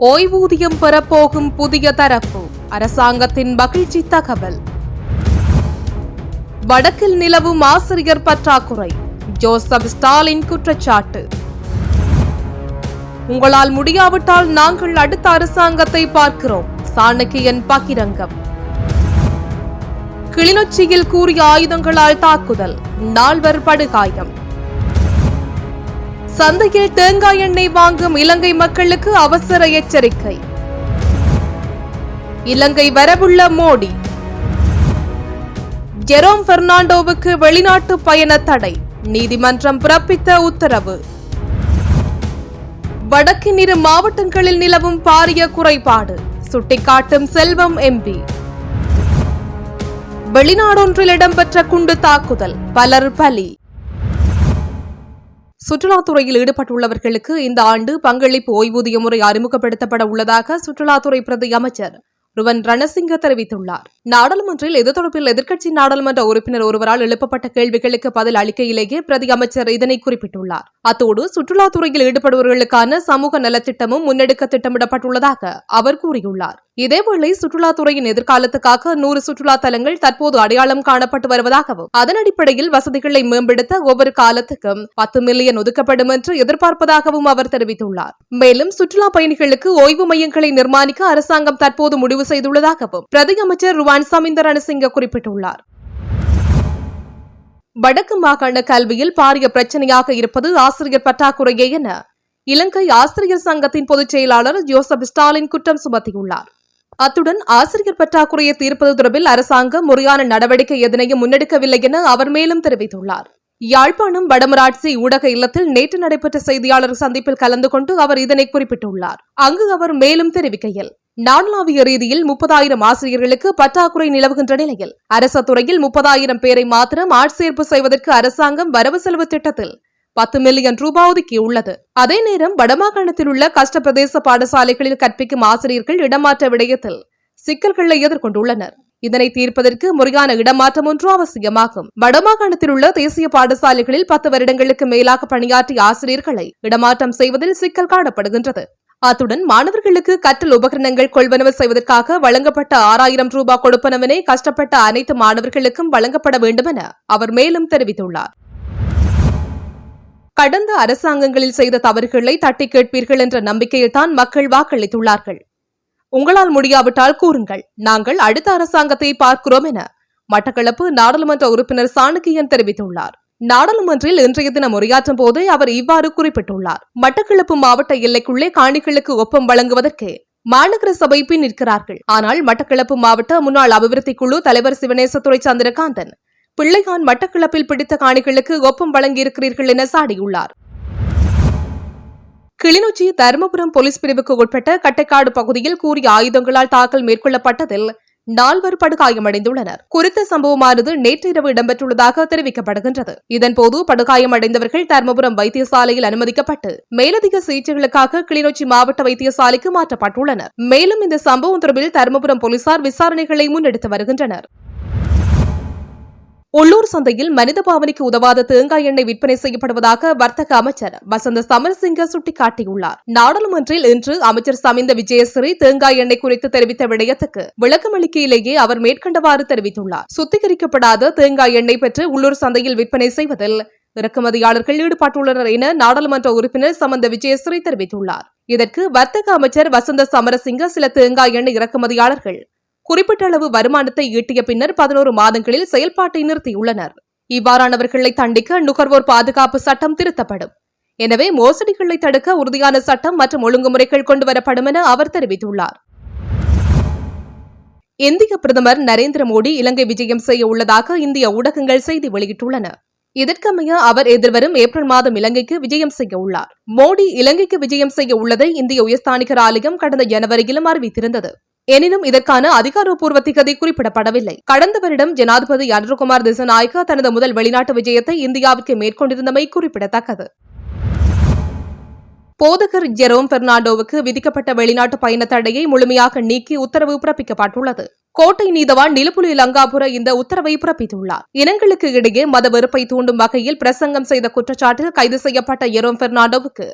ஓய்வூதியம் பெறப்போகும் புதிய தரப்பு. அரசாங்கத்தின் மகிழ்ச்சி தகவல். வடக்கில் நிலவும் ஆசிரியர் பற்றாக்குறை. ஜோசப் ஸ்டாலின் குற்றச்சாட்டு. உங்களால் முடியாவிட்டால் நாங்கள் அடுத்த அரசாங்கத்தை பார்க்கிறோம். சாணக்கியன் பகிரங்கம். கிளிநொச்சியில் கூறிய ஆயுதங்களால் தாக்குதல். நால்வர் படுகாயம். சந்தையில் தேங்காய் எண்ணெய் வாங்கும் இலங்கை மக்களுக்கு அவசர எச்சரிக்கை. இலங்கை வரவுள்ள மோடி. ஜெரோம் பெர்னாண்டோவுக்கு வெளிநாட்டு பயண தடை. நீதிமன்றம் பிறப்பித்த உத்தரவு. வடக்கின் இரு மாவட்டங்களில் நிலவும் பாரிய குறைபாடு. சுட்டிக்காட்டும் செல்வம் எம்பி வெளிநாடொன்றில் இடம்பெற்ற குண்டு தாக்குதல். பலர் பலி. சுற்றுலாத்துறையில் ஈடுபட்டுள்ளவர்களுக்கு இந்த ஆண்டு பங்களிப்பு ஓய்வூதிய முறை அறிமுகப்படுத்தப்பட உள்ளதாக சுற்றுலாத்துறை பிரதி அமைச்சர் ருவன் ரணசிங்க தெரிவித்துள்ளார். நாடாளுமன்றில் இது தொடர்பில் எதிர்க்கட்சி நாடாளுமன்ற உறுப்பினர் ஒருவரால் எழுப்பப்பட்ட கேள்விகளுக்கு பதில் அளிக்கையிலேயே பிரதி அமைச்சர் இதனை குறிப்பிட்டுள்ளார். அத்தோடு சுற்றுலாத்துறையில் ஈடுபடுபவர்களுக்கான சமூக நலத்திட்டமும் முன்னெடுக்க திட்டமிடப்பட்டுள்ளதாக அவர் கூறியுள்ளார். இதேவேளை சுற்றுலாத்துறையின் எதிர்காலத்துக்காக நூறு சுற்றுலா தலங்கள் தற்போது அடையாளம் காணப்பட்டு வருவதாகவும் அதன் அடிப்படையில் வசதிகளை மேம்படுத்த ஒவ்வொரு காலத்துக்கும் பத்து மில்லியன் ஒதுக்கப்படும் என்று எதிர்பார்ப்பதாகவும் அவர் தெரிவித்துள்ளார். மேலும் சுற்றுலா பயணிகளுக்கு ஓய்வு மையங்களை நிர்மாணிக்க அரசாங்கம் தற்போது முடிவு செய்துள்ளதாகவும் பிரதி அமைச்சர் ருவான் சமிந்த ரணசிங்க குறிப்பிட்டுள்ளார். வடக்கு மாகாண கல்வியில் பாரிய பிரச்சனையாக இருப்பது ஆசிரியர் பற்றாக்குறையே என இலங்கை ஆசிரியர் சங்கத்தின் பொதுச் செயலாளர் ஜோசப் ஸ்டாலின் குற்றம் சுமத்தியுள்ளார். அத்துடன் ஆசிரியர் பற்றாக்குறையை தீர்ப்பது தொடர்பில் அரசாங்கம் முறையான நடவடிக்கை எதனையும் முன்னெடுக்கவில்லை என அவர் மேலும் தெரிவித்துள்ளார். யாழ்ப்பாணம் வடமராட்சி ஊடக இல்லத்தில் நேற்று நடைபெற்ற செய்தியாளர் சந்திப்பில் கலந்து கொண்டு அவர் இதனை குறிப்பிட்டுள்ளார். அங்கு அவர் மேலும் தெரிவிக்கையில் நாடளாவிய ரீதியில் முப்பதாயிரம் ஆசிரியர்களுக்கு பற்றாக்குறை நிலவுகின்ற நிலையில் அரச துறையில் முப்பதாயிரம் பேரை மாத்திரம் ஆட்சேர்ப்பு செய்வதற்கு அரசாங்கம் வரவு செலவு திட்டத்தில் பத்து மில்லியன் ரூபாய் ஒதுக்கியுள்ளது அதே நேரம் வடமாகாணத்தில் உள்ள கஷ்ட பிரதேச பாடசாலைகளில் கற்பிக்கும் ஆசிரியர்கள் இடமாற்ற விடயத்தில் சிக்கல்களை எதிர்கொண்டுள்ளனர். இதனை தீர்ப்பதற்கு முறையான இடமாற்றம் ஒன்று அவசியமாகும். வடமாகாணத்தில் உள்ள தேசிய பாடசாலைகளில் பத்து வருடங்களுக்கு மேலாக பணியாற்றிய ஆசிரியர்களை இடமாற்றம் செய்வதில் சிக்கல் காணப்படுகின்றது. அத்துடன் மாணவர்களுக்கு கற்றல் உபகரணங்கள் கொள்வனவு செய்வதற்காக வழங்கப்பட்ட ஆறாயிரம் ரூபாய் கொடுப்பனவினை கஷ்டப்பட்ட அனைத்து மாணவர்களுக்கும் வழங்கப்பட வேண்டும் என அவர் மேலும் தெரிவித்துள்ளார். கடந்த அரசாங்கங்களில் செய்த தவறுகளை தட்டி கேட்பீர்கள் என்ற நம்பிக்கையில் தான் மக்கள் வாக்களித்துள்ளார்கள். உங்களால் முடியாவிட்டால் கூறுங்கள். நாங்கள் அடுத்த அரசாங்கத்தை பார்க்கிறோம் என மட்டக்களப்பு நாடாளுமன்ற உறுப்பினர் சாணக்கியன் தெரிவித்துள்ளார். நாடாளுமன்றில் இன்றைய தினம் உரையாற்றும் போதே அவர் இவ்வாறு குறிப்பிட்டுள்ளார். மட்டக்களப்பு மாவட்ட எல்லைக்குள்ளே காணிகளுக்கு ஒப்பம் வழங்குவதற்கு மாநகர சபை பின் நிற்கிறார்கள். ஆனால் மட்டக்களப்பு மாவட்ட முன்னாள் அபிவிருத்தி குழு தலைவர் சிவனேசத்துறை சந்திரகாந்தன் பிள்ளைகான் மட்டக்களப்பில் பிடித்த காணிகளுக்கு ஒப்பம் வழங்கியிருக்கிறீர்கள் என சாடியுள்ளார். கிளிநொச்சி தருமபுரம் போலீஸ் பிரிவுக்கு உட்பட்ட கட்டைக்காடு பகுதியில் கூறிய ஆயுதங்களால் தாக்கல் மேற்கொள்ளப்பட்டதில் நால்வர் படுகாயமடைந்துள்ளனர். குறித்த சம்பவமானது நேற்றிரவு இடம்பெற்றுள்ளதாக தெரிவிக்கப்படுகின்றது. இதன்போது படுகாயமடைந்தவர்கள் தருமபுரம் வைத்தியசாலையில் அனுமதிக்கப்பட்டு மேலதிக சிகிச்சைகளுக்காக கிளிநொச்சி மாவட்ட வைத்தியசாலைக்கு மாற்றப்பட்டுள்ளனர். மேலும் இந்த சம்பவம் தொடர்பில் தருமபுரம் போலீசார் விசாரணைகளை முன்னெடுத்து வருகின்றனர். உள்ளூர் சந்தையில் மனித பாவனைக்கு உதவாத தேங்காய் எண்ணெய் விற்பனை செய்யப்படுவதாக வர்த்தக அமைச்சர் வசந்த சமரசிங்க சுட்டிக்காட்டியுள்ளார். நாடாளுமன்றில் இன்று அமைச்சர் சமிந்த விஜயஸ்ரீ தேங்காய் எண்ணெய் குறித்து தெரிவித்த விடயத்துக்கு விளக்கமளிக்கையிலேயே அவர் மேற்கண்டவாறு தெரிவித்துள்ளார். சுத்திகரிக்கப்படாத தேங்காய் எண்ணெய் பெற்று உள்ளூர் சந்தையில் விற்பனை செய்வதில் இறக்குமதியாளர்கள் ஈடுபட்டுள்ளனர் என நாடாளுமன்ற உறுப்பினர் சமந்த விஜயஸ்ரீ தெரிவித்துள்ளார். இதற்கு வர்த்தக அமைச்சர் வசந்த சமரசிங்க சில தேங்காய் எண்ணெய் இறக்குமதியாளர்கள் குறிப்பிட்ட அளவு வருமானத்தை ஈட்டிய பின்னர் பதினோரு மாதங்களில் செயல்பாட்டை நிறுத்தியுள்ளனர். இவ்வாறானவர்களை தண்டிக்க நுகர்வோர் பாதுகாப்பு சட்டம் திருத்தப்படும். எனவே மோசடிகளை தடுக்க உறுதியான சட்டம் மற்றும் ஒழுங்குமுறைகள் கொண்டுவரப்படும் என அவர் தெரிவித்துள்ளார். இந்திய பிரதமர் நரேந்திர மோடி இலங்கை விஜயம் செய்ய உள்ளதாக இந்திய ஊடகங்கள் செய்தி வெளியிட்டுள்ளன. இதற்கமைய அவர் எதிர்வரும் ஏப்ரல் மாதம் இலங்கைக்கு விஜயம் செய்ய உள்ளார். மோடி இலங்கைக்கு விஜயம் செய்ய உள்ளதை இந்திய உயர்ஸ்தானிகர் ஆலயம் கடந்த ஜனவரியிலும் அறிவித்திருந்தது. எனினும் இதற்கான அதிகாரப்பூர்வ திகதி குறிப்பிடப்படவில்லை. கடந்த வருடம் ஜனாதிபதி அனுர்குமார் திசநாயக்க தனது முதல் வெளிநாட்டு விஜயத்தை இந்தியாவிற்கு மேற்கொண்டிருந்தமை குறிப்பிடத்தக்கது. போதகர் ஜெரோம் பெர்னாண்டோவுக்கு விதிக்கப்பட்ட வெளிநாட்டு பயண தடையை முழுமையாக நீக்கி உத்தரவு பிறப்பிக்கப்பட்டுள்ளது. கோட்டை நீதவான் நிலப்புலி லங்காபுர இந்த உத்தரவை பிறப்பித்துள்ளார். இனங்களுக்கு இடையே மத வெறுப்பை தூண்டும் வகையில் பிரசங்கம் செய்த குற்றச்சாட்டில் கைது செய்யப்பட்ட எரோம் பெர்னாண்டோவுக்கு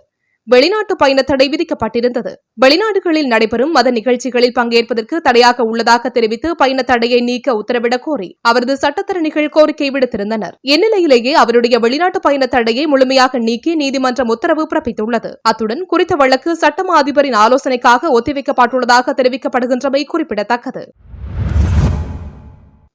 வெளிநாட்டு பயண தடை விதிக்கப்பட்டிருந்தது. வெளிநாடுகளில் நடைபெறும் மத நிகழ்ச்சிகளில் பங்கேற்பதற்கு தடையாக உள்ளதாக தெரிவித்து பயண தடையை நீக்க உத்தரவிடக் கோரி அவரது சட்டத்தரணிகள் கோரிக்கை விடுத்திருந்தனர். இந்நிலையிலேயே அவருடைய வெளிநாட்டு பயண தடையை முழுமையாக நீக்கி நீதிமன்றம் உத்தரவு பிறப்பித்துள்ளது. அத்துடன் குறித்த வழக்கு சட்டமா அதிபரின் ஆலோசனைக்காக ஒத்திவைக்கப்பட்டுள்ளதாக தெரிவிக்கப்படுகின்றமை குறிப்பிடத்தக்கது.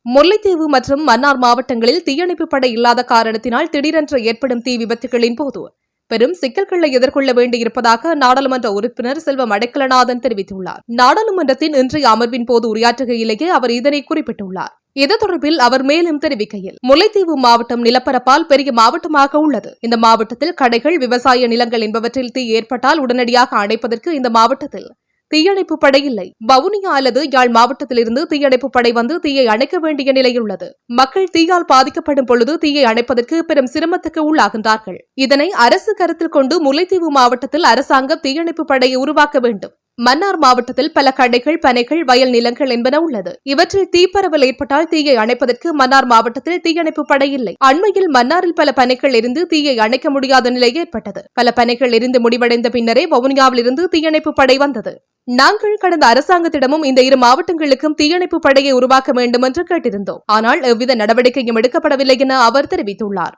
முல்லைத்தீவு மற்றும் மன்னார் மாவட்டங்களில் தீயணைப்பு படை இல்லாத காரணத்தினால் திடீரென்று ஏற்படும் தீ விபத்துகளின் போது பெரும் சிக்கல்களை எதிர்கொள்ள வேண்டியிருப்பதாக நாடாளுமன்ற உறுப்பினர் செல்வம் அடைக்கலநாதன் தெரிவித்துள்ளார். நாடாளுமன்றத்தின் இன்றைய அமர்வின் போது உரையாற்றுகையிலேயே அவர் இதனை குறிப்பிட்டுள்ளார். இது தொடர்பில் அவர் மேலும் தெரிவிக்கையில் முல்லைத்தீவு மாவட்டம் நிலப்பரப்பால் பெரிய மாவட்டமாக உள்ளது. இந்த மாவட்டத்தில் கடைகள் விவசாய நிலங்கள் என்பவற்றில் தீ ஏற்பட்டால் உடனடியாக அணைப்பதற்கு இந்த மாவட்டத்தில் தீயணைப்பு படை இல்லை. வவுனியா அல்லது யாழ் மாவட்டத்திலிருந்து தீயணைப்பு படை வந்து தீயை அணைக்க வேண்டிய நிலையில் உள்ளது. மக்கள் தீயால் பாதிக்கப்படும் பொழுது தீயை அணைப்பதற்கு பெரும் சிரமத்துக்கு உள்ளாகின்றார்கள். இதனை அரசு கருத்தில் கொண்டு முல்லைத்தீவு மாவட்டத்தில் அரசாங்கம் தீயணைப்பு படையை உருவாக்க வேண்டும். மன்னார் மாவட்டத்தில் பல கடைகள் பனைகள் வயல் நிலங்கள் என்பன உள்ளது. இவற்றில் தீப்பரவல் ஏற்பட்டால் தீயை அணைப்பதற்கு மன்னார் மாவட்டத்தில் தீயணைப்பு படை இல்லை. அண்மையில் மன்னாரில் பல பனைகள் இருந்து தீயை அணைக்க முடியாத நிலை ஏற்பட்டது. பல பனைகள் இருந்து முடிவடைந்த பின்னரே வவுனியாவில் இருந்து தீயணைப்பு படை வந்தது. நாங்கள் கடந்த அரசாங்கத்திடமும் இந்த இரு மாவட்டங்களுக்கும் தீயணைப்பு படையை உருவாக்க வேண்டும் என்று கேட்டிருந்தோம். ஆனால் எவ்வித நடவடிக்கையும் எடுக்கப்படவில்லை என அவர் தெரிவித்துள்ளார்.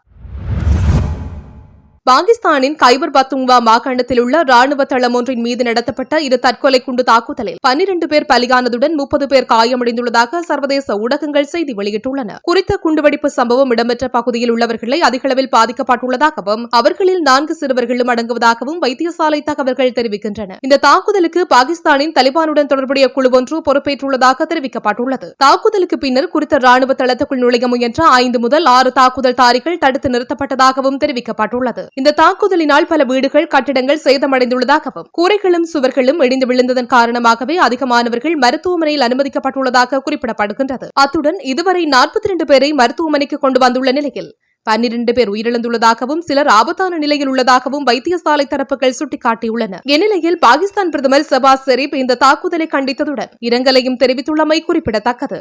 பாகிஸ்தானின் கைபர் பத்துங்வா மாகாணத்தில் உள்ள ராணுவ தளம் ஒன்றின் மீது நடத்தப்பட்ட இரு தற்கொலை குண்டு தாக்குதலில் பன்னிரண்டு பேர் பலியானதுடன் முப்பது பேர் காயமடைந்துள்ளதாக சர்வதேச ஊடகங்கள் செய்தி வெளியிட்டுள்ளன. குறித்த குண்டுவெடிப்பு சம்பவம் இடம்பெற்ற பகுதியில் உள்ளவர்களை அதிகளவில் பாதிக்கப்பட்டுள்ளதாகவும் அவர்களில் நான்கு சிறுவர்களும் அடங்குவதாகவும் வைத்தியசாலை தகவல்கள் தெரிவிக்கின்றன. இந்த தாக்குதலுக்கு பாகிஸ்தானின் தலிபானுடன் தொடர்புடைய குழு ஒன்று பொறுப்பேற்றுள்ளதாக தெரிவிக்கப்பட்டுள்ளது. தாக்குதலுக்கு பின்னர் குறித்த ராணுவ தளத்துக்குள் நுழைய முயன்ற ஐந்து முதல் ஆறு தாக்குதல் தாரிகள் தடுத்து நிறுத்தப்பட்டதாகவும் தெரிவிக்கப்பட்டுள்ளது. இந்த தாக்குதலினால் பல வீடுகள் கட்டிடங்கள் சேதமடைந்துள்ளதாகவும் கூரைகளும் சுவர்களும் இடிந்து விழுந்ததன் காரணமாகவே அதிகமானவர்கள் மருத்துவமனையில் அனுமதிக்கப்பட்டுள்ளதாக குறிப்பிடப்படுகின்றது. அத்துடன் இதுவரை நாற்பத்தி இரண்டு பேரை மருத்துவமனைக்கு கொண்டு வந்துள்ள நிலையில் பன்னிரண்டு பேர் உயிரிழந்துள்ளதாகவும் சிலர் ஆபத்தான நிலையில் உள்ளதாகவும் வைத்தியசாலை தரப்புகள் சுட்டிக்காட்டியுள்ளன. இந்நிலையில் பாகிஸ்தான் பிரதமர் சபாஸ் ஷெரீப் இந்த தாக்குதலை கண்டித்ததுடன் இரங்கலையும் தெரிவித்துள்ளமை குறிப்பிடத்தக்கது.